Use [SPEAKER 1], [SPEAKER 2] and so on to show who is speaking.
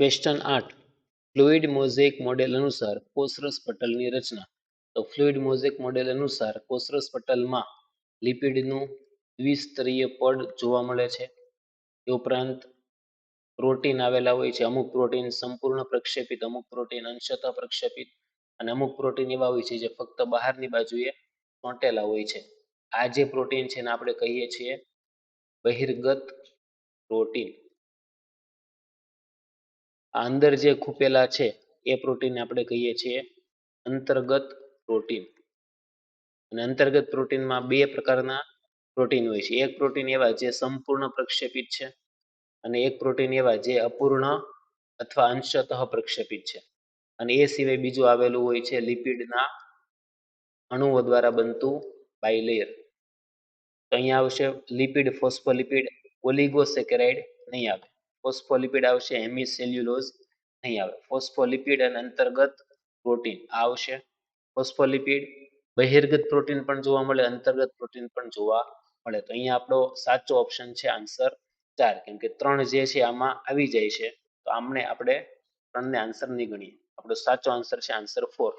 [SPEAKER 1] Question આઠ. Fluid mosaic model અનુસાર કોષરસ પટલની રચના. તો ફ્લુઇડ મોઝેક મોડેલ અનુસાર કોષરસ પટલમાં લિપિડનું દ્વિસ્તરીય પડ જોવા મળે છે. એ ઉપરાંત પ્રોટીન આવેલા હોય છે. અમુક પ્રોટીન સંપૂર્ણ પ્રક્ષેપિત, અમુક પ્રોટીન અંશતઃ પ્રક્ષેપિત અને અમુક પ્રોટીન એવા હોય છે જે ફક્ત બહારની બાજુએ ચોંટેલા હોય છે. આ જે પ્રોટીન છે એને આપણે કહીએ છીએ બહિર્ગત પ્રોટીન અંદર જે ખૂપેલા છે, એ પ્રોટીન આપણે કહીએ છીએ અંતર્ગત પ્રોટીન અને અંતર્ગત પ્રોટીનમાં બે પ્રકારના પ્રોટીન હોય છે. એક પ્રોટીન એવા જે સંપૂર્ણ પ્રક્ષેપિત છે અને એક પ્રોટીન એવા જે અપૂર્ણ અથવા અંશતઃ પ્રક્ષેપિત છે. અને એ સિવાય બીજું આવેલું હોય છે લિપિડના અણુઓ દ્વારા બનતું બાયલેયર તો અહીંયા આવશે લિપિડ ફોસ્ફોલિપિડ ઓલિગોસેકેરાઇડ નહીં આવે. ફોસ્ફોલિપિડ આવશે, હેમિસેલ્યુલોઝ નહીં આવે. ફોસ્ફોલિપિડ અને અંતર્ગત પ્રોટીન આવશે. ફોસ્ફોલિપિડ બહિર્ગત પ્રોટીન પણ જોવા મળે, અંતર્ગત પ્રોટીન પણ જોવા મળે. તો અહીંયા આપણો સાચો ઓપ્શન છે આન્સર ચાર, કેમ કે ત્રણ જે છે આમાં આવી જાય છે. તો આમને આપણે ત્રણને આન્સર નહીં ગણીએ. આપણો સાચો આન્સર છે આન્સર ફોર.